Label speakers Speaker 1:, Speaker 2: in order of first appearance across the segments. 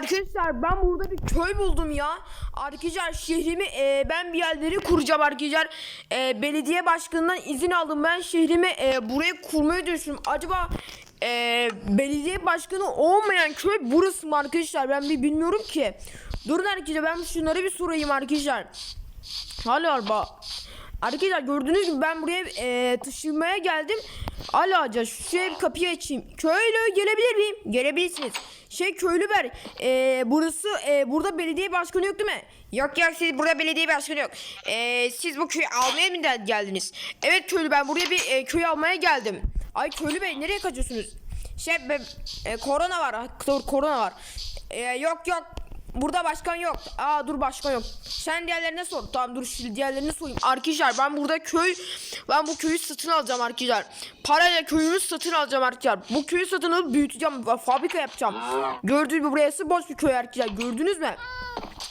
Speaker 1: Arkadaşlar ben burada bir köy buldum ya. Arkadaşlar şehrimi e, ben bir yerleri kuracağım arkadaşlar. E, belediye başkanından izin aldım. Ben şehrimi e, buraya kurmayı düşünüyorum. Acaba e, belediye başkanı olmayan köy burası mı arkadaşlar? Ben bir bilmiyorum ki. Durun arkadaşlar ben şunları bir sorayım arkadaşlar. Alo araba. Arkadaşlar gördüğünüz gibi ben buraya e, taşınmaya geldim. Alo hoca şu kapıyı açayım. Köylü gelebilir miyim? Gelebilirsiniz. Şey köylü ber. E, burası e, burada belediye başkanı yok değil mi? Yok yok siz burada belediye başkanı yok. E, siz bu köyü almaya mı gel- geldiniz? Evet köylü ben buraya bir e, köy almaya geldim. Ay köylü bey nereye kaçıyorsunuz? Şey be, e, korona var. Korona var. E, yok yok Burada başkan yok. Aa dur başkan yok. Sen diğerlerine sor. Tamam dur şimdi diğerlerine sorayım. Arkadaşlar ben burada köy ben bu köyü satın alacağım arkadaşlar. Parayla köyümü satın alacağım arkadaşlar. Bu köyü satın alıp büyüteceğim. Fabrika yapacağım. Gördüğünüz gibi burası boş bir köy arkadaşlar. Gördünüz mü?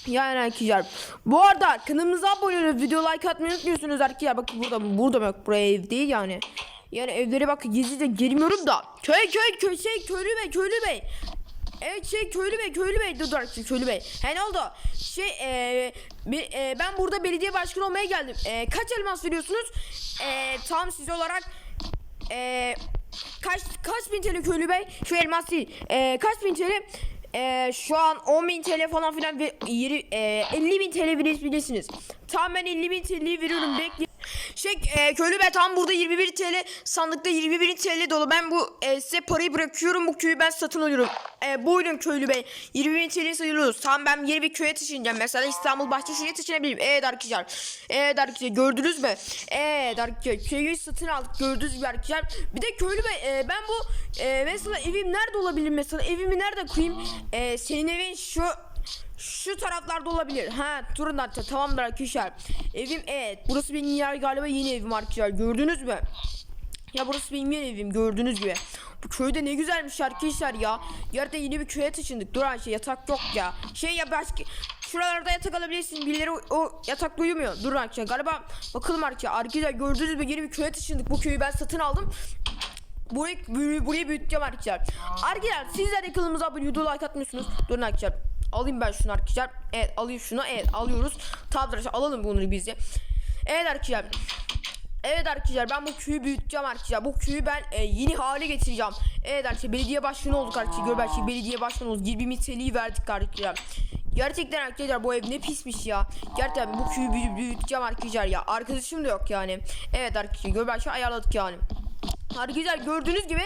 Speaker 1: Yani arkadaşlar. Bu arada kanalımıza abone olup video like atmayı unutmuyorsunuz arkadaşlar. Bakın burada burada bak buraya ev değil yani. Yani evlere bak gizlice girmiyorum da. Köy köy köy şey köylü bey köylü bey. Evet şey köylü bey köylü bey dur dur arkadaşlar, köylü bey. He ne oldu? Şey e, bir, e, ben burada belediye başkanı olmaya geldim. E, kaç elmas veriyorsunuz? E, tam siz olarak e, kaç kaç bin TL köylü bey? Şu elmas değil. E, kaç bin TL? E, şu an 10 bin TL falan filan ve yeri, e, 50 bin TL verebilirsiniz. Tamam ben 50 bin TL'yi veriyorum bekle. Şey e, köylü be tam burada 21 TL sandıkta 21 TL dolu. Ben bu e, size parayı bırakıyorum bu köyü ben satın alıyorum. E, buyurun köylü bey 21 TL sayılıyoruz. Tamam ben yeni bir köye taşınacağım. Mesela İstanbul Bahçeşehir'e taşınabilirim. Evet arkadaşlar. Evet arkadaşlar gördünüz mü? Evet arkadaşlar köyü satın aldık gördünüz gibi arkadaşlar. Bir de köylü bey e, ben bu e, mesela evim nerede olabilir mesela evimi nerede koyayım? E, senin evin şu şu taraflarda olabilir. Ha durun hatta tamamdır arkadaşlar. Evim evet. Burası benim yer galiba yeni evim arkadaşlar. Gördünüz mü? Ya burası benim yeni evim gördüğünüz gibi. Bu köyde ne güzelmiş arkadaşlar ya. Yerde yeni bir köye taşındık. Dur şey yatak yok ya. Şey ya başka şuralarda yatak alabilirsin. Birileri o, o yatakta uyumuyor. Dur arkadaşlar galiba bakalım arkadaşlar. Arkadaşlar gördüğünüz gibi yeni bir köye taşındık. Bu köyü ben satın aldım. Burayı, burayı, büyüteceğim arkadaşlar. Arkadaşlar sizler de kanalımıza abone video like atmıyorsunuz. Durun arkadaşlar. Alayım ben şunu arkadaşlar. Evet alayım şunu. Evet alıyoruz. Tamam arkadaşlar alalım bunu biz de. Evet arkadaşlar. Evet arkadaşlar ben bu köyü büyüteceğim arkadaşlar. Bu köyü ben e, yeni hale getireceğim. Evet arkadaşlar belediye başkanı olduk arkadaşlar. Gör belki belediye başkanı olduk. 20 TL'yi verdik arkadaşlar. Gerçekten arkadaşlar bu ev ne pismiş ya. Gerçekten bu köyü büyü- büyüteceğim arkadaşlar ya. Arkadaşım da yok yani. Evet arkadaşlar gör ayarladık yani. Arkadaşlar gördüğünüz gibi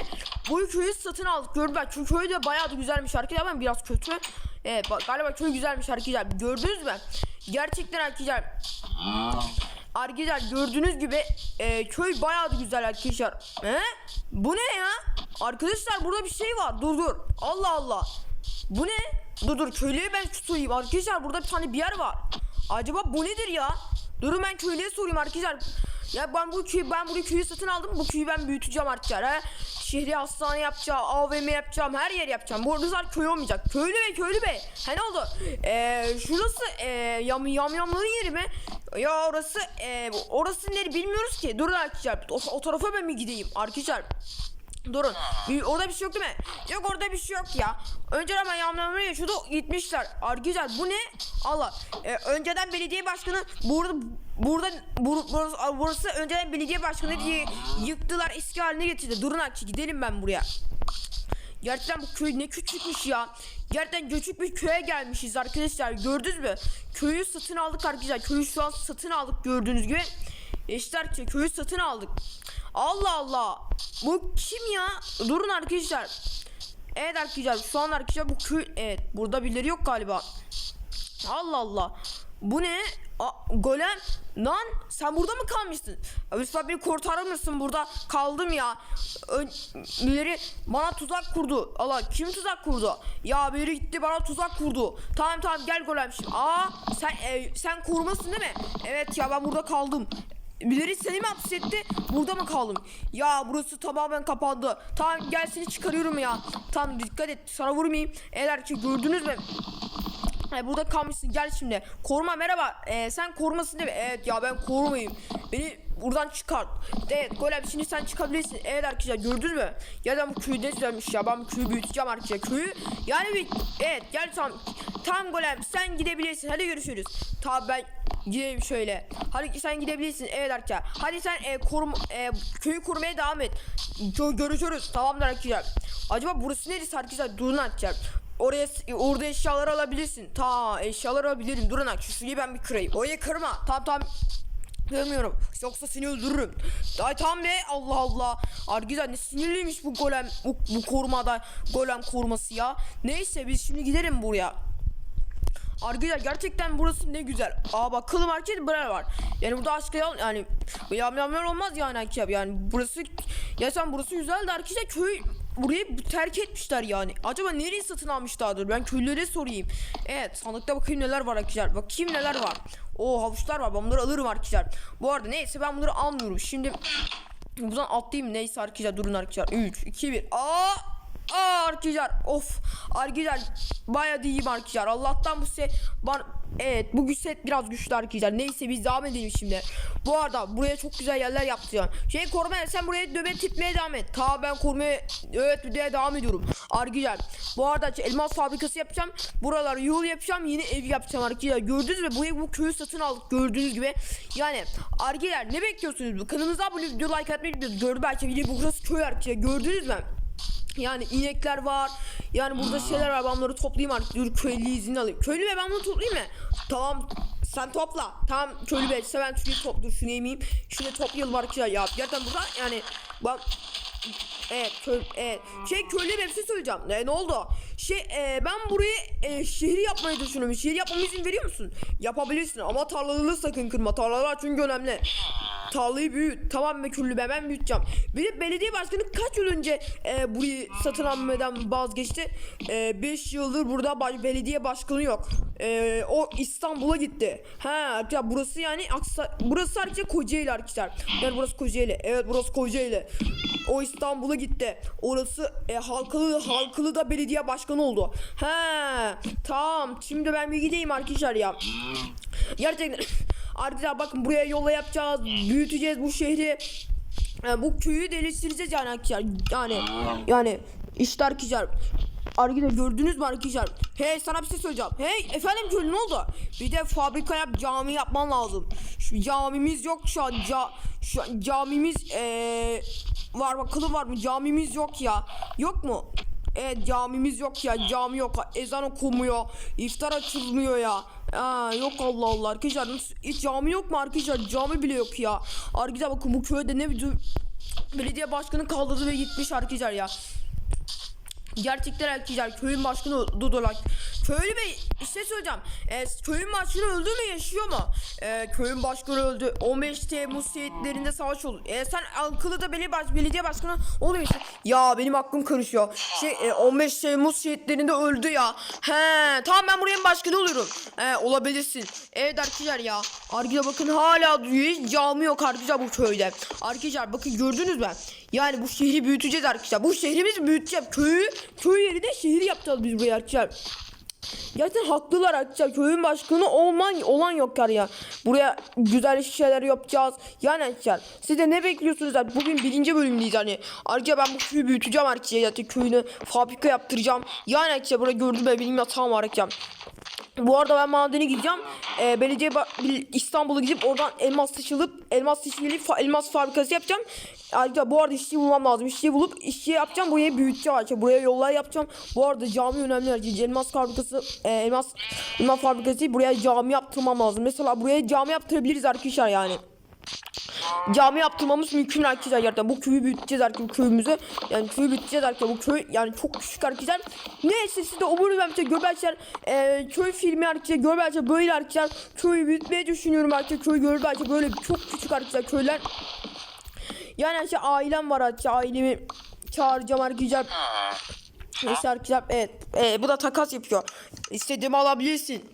Speaker 1: bu köyü satın aldık. Gördüm ben çünkü köy de bayağı da güzelmiş arkadaşlar. Ben biraz kötü. Evet bak, galiba köy güzelmiş arkadaşlar. Gördünüz mü? Gerçekten arkadaşlar. Arkadaşlar gördüğünüz gibi e, köy bayağı da güzel arkadaşlar. He? Bu ne ya? Arkadaşlar burada bir şey var. Dur dur. Allah Allah. Bu ne? Dur dur köylüye ben tutayım. Arkadaşlar burada bir tane bir yer var. Acaba bu nedir ya? Durun ben köylüye sorayım arkadaşlar. Ya ben bu köyü ben bu köyü satın aldım. Bu köyü ben büyüteceğim arkadaşlar. He? Şehri hastane yapacağım, AVM yapacağım, her yer yapacağım. Bu arada köy olmayacak. Köylü bey, köylü bey. He ne oldu? Ee, şurası e, yam yamyamların yeri mi? Ya orası e, orası neri bilmiyoruz ki. Durun arkadaşlar. O, o tarafa ben mi gideyim arkadaşlar? Durun. Bir- orada bir şey yok değil mi? Yok orada bir şey yok ya. Önceden ben yağmurları yaşıyordu gitmişler. Arkadaşlar bu ne? Allah. Ee, önceden belediye başkanı burada burada bur, burası, burası önceden belediye başkanı diye yıktılar eski haline getirdi. Durun arkadaşlar gidelim ben buraya. Gerçekten bu köy ne küçükmüş ya. Gerçekten küçük bir köye gelmişiz arkadaşlar. Gördünüz mü? Köyü satın aldık arkadaşlar. Köyü şu an satın aldık gördüğünüz gibi. İşte arkadaşlar köyü satın aldık. Allah Allah. Bu kim ya? Durun arkadaşlar. Evet arkadaşlar an arkadaşlar bu köy evet burada birileri yok galiba. Allah Allah. Bu ne? A, golem lan sen burada mı kalmışsın? Ya lütfen beni kurtarır mısın burada? Kaldım ya. Ön, birileri bana tuzak kurdu. Allah kim tuzak kurdu? Ya biri gitti bana tuzak kurdu. Tamam tamam gel golem. Aa sen e, sen korumasın değil mi? Evet ya ben burada kaldım. Birileri seni mi hapsetti? Burada mı kaldım? Ya burası tamamen kapandı. Tamam gel seni çıkarıyorum ya. Tamam dikkat et sana vurmayayım. Eğer ki gördünüz mü? He, burada kalmışsın gel şimdi. Koruma merhaba. Ee, sen korumasın değil mi? Evet ya ben korumayayım. Beni buradan çıkart. Evet golem şimdi sen çıkabilirsin. Evet arkadaşlar gördünüz mü? Ya da bu köyü ne ya. Ben bu köyü büyüteceğim arkadaşlar. Köyü yani bir evet gel tam tam golem sen gidebilirsin. Hadi görüşürüz. Tamam ben gideyim şöyle. Hadi sen gidebilirsin. Evet arkadaşlar. Hadi sen e, korum e, köyü korumaya devam et. Gö- görüşürüz. Tamamdır arkadaşlar. Acaba burası neresi arkadaşlar? Durun arkadaşlar. Oraya orada eşyalar alabilirsin. Ta eşyalar alabilirim. Durun arkadaşlar. Şurayı ben bir kırayım. Orayı kırma. Tamam tamam. Kırmıyorum. Yoksa seni öldürürüm. Ay tamam be. Allah Allah. Arkadaşlar ne sinirliymiş bu golem. Bu, bu korumada. Golem koruması ya. Neyse biz şimdi gidelim buraya. Arkadaşlar gerçekten burası ne güzel. Aa bak kılı market buraya var. Yani burada aşk yal yani yamyamlar olmaz yani akşam yani burası ya sen burası güzel de arkadaşlar köy burayı terk etmişler yani. Acaba nereyi satın almışlardır? Ben köylülere sorayım. Evet sandıkta bakayım neler var arkadaşlar. Bakayım neler var. O havuçlar var. Ben bunları alırım arkadaşlar. Bu arada neyse ben bunları almıyorum. Şimdi buradan atlayayım neyse arkadaşlar durun arkadaşlar. 3 2 1. Aa! Aa arkadaşlar of arkadaşlar bayağı da iyiyim Allah'tan bu set bana evet bu set biraz güçlü arkadaşlar neyse biz devam edelim şimdi. Bu arada buraya çok güzel yerler yapacağım şey korumaya sen buraya nöbet tutmaya devam et. Ta ben korumaya evet buraya devam ediyorum. Arkadaşlar bu arada elmas fabrikası yapacağım. Buralar yol yapacağım yeni ev yapacağım arkadaşlar gördünüz mü? Bu, bu köyü satın aldık gördüğünüz gibi. Yani arkadaşlar ne bekliyorsunuz? Kanalımıza abone video like atmayı unutmayın gördü belki de burası köy arkadaşlar gördünüz mü yani inekler var. Yani burada şeyler var. Ben bunları toplayayım artık. Dur köylü izin alayım. Köylü be ben bunu toplayayım mı? Tamam. Sen topla. Tamam köylü be. İşte ben şunu top dur şunu yemeyeyim. Şunu toplayalım arkadaşlar ya. Gerçekten burada yani bak Evet, köy, evet. Şey köylüye bir şey söyleyeceğim. Ne, ne oldu? Şey e, ben burayı e, şehir yapmayı düşünüyorum. Şehir yapmama izin veriyor musun? Yapabilirsin ama tarlaları sakın kırma. Tarlalar çünkü önemli. Tarlayı büyüt. Tamam be köylü be ben büyüteceğim. Bir de belediye başkanı kaç yıl önce e, burayı satın almadan vazgeçti? 5 yıldır burada baş- belediye başkanı yok. E, o İstanbul'a gitti. Ha ya burası yani Aksa burası sadece Kocaeli arkadaşlar. Yani burası Kocaeli. Evet burası Kocaeli. O İstanbul'a gitti. Orası e, halkalı halkalı da belediye başkanı oldu. He tamam. Şimdi ben bir gideyim arkadaşlar ya. Gerçekten arkadaşlar bakın buraya yola yapacağız. Büyüteceğiz bu şehri. E, bu köyü geliştireceğiz yani arkadaşlar. Yani yani işte arkadaşlar. Arkadaşlar gördünüz mü arkadaşlar? Hey sana bir şey söyleyeceğim. Hey efendim köylü ne oldu? Bir de fabrika yap cami yapman lazım. Şu camimiz yok şu an. Ca şu an camimiz eee var bakalım var mı? Camimiz yok ya. Yok mu? Evet camimiz yok ya cami yok ezan okunmuyor iftar açılmıyor ya Aa, yok Allah Allah. Arkadaşlar hiç cami yok mu arkadaşlar? Cami bile yok ya. Arkadaşlar bakın bu köyde ne bir belediye başkanı kaldırdı ve gitmiş arkadaşlar ya. Gerçekten arkadaşlar köyün başkanı Dudolak. Köylü bey işte söyleyeceğim. E, köyün başkanı öldü mü yaşıyor mu? E, köyün başkanı öldü. 15 Temmuz şehitlerinde savaş oldu. E, sen Ankara'da belediye, baş, belediye başkanı oluyor işte. Ya benim aklım karışıyor. Şey e, 15 Temmuz şehitlerinde öldü ya. He tamam ben buranın başkanı olurum. E, olabilirsin. Evet arkadaşlar ya. Arkadaşlar bakın hala duyuyor. Cami yok arkadaşlar bu köyde. Arkadaşlar bakın gördünüz mü? Yani bu şehri büyüteceğiz arkadaşlar. Bu şehrimizi büyüteceğiz. Köyü, köy yerine şehir yapacağız biz buraya arkadaşlar. Gerçekten haklılar arkadaşlar. Köyün başkanı olman olan yok yani ya. Buraya güzel şeyler yapacağız. Yani arkadaşlar siz de ne bekliyorsunuz abi? Bugün birinci bölümdeyiz hani. Ayrıca ben bu köyü büyüteceğim arkadaşlar. Zaten köyünü fabrika yaptıracağım. Yani arkadaşlar burada gördüğüm ben benim yatağım var arkadaşlar. Bu arada ben madene gideceğim. Ee, belediye İstanbul'a gidip oradan elmas taşılıp elmas fa- elmas fabrikası yapacağım. Ayrıca bu arada işçi bulmam lazım. İşçi bulup işçi yapacağım. Buraya büyüteceğim arkadaşlar. Buraya yollar yapacağım. Bu arada cami önemli arkadaşlar. Elmas fabrikası e, elmas elmas fabrikası buraya cami yaptırmam lazım. Mesela buraya cami yaptırabiliriz arkadaşlar yani cami yaptırmamız mümkün arkadaşlar gerçekten bu köyü büyüteceğiz arkadaşlar köyümüzü yani köyü büyüteceğiz arkadaşlar bu köy yani çok küçük arkadaşlar neyse siz de umarım bir görmezler e, köy filmi arkadaşlar görmezler böyle arkadaşlar köyü büyütmeyi düşünüyorum arkadaşlar köy görmezler böyle çok küçük arkadaşlar köyler yani arkadaşlar ailem var arkadaşlar ailemi çağıracağım arkadaşlar Neyse arkadaşlar evet, evet bu da takas yapıyor istediğimi alabilirsin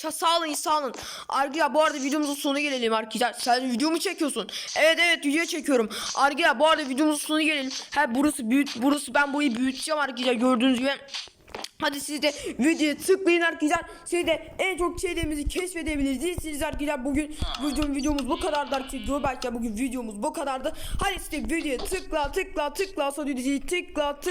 Speaker 1: Ça sağ olun sağ olun. Arkadaşlar bu arada videomuzun sonuna gelelim arkadaşlar. Sen video mu çekiyorsun? Evet evet video çekiyorum. Arkadaşlar bu arada videomuzun sonuna gelelim. Ha burası büyüt burası ben burayı büyüteceğim arkadaşlar gördüğünüz gibi. Hadi siz de videoya tıklayın arkadaşlar. Siz de en çok şeylerimizi keşfedebilirsiniz arkadaşlar. Bugün bugün videomuz bu kadardı arkadaşlar. Belki bugün videomuz bu kadardı. Hadi siz de videoya tıkla tıkla tıkla sonra diziyi tıkla tıkla.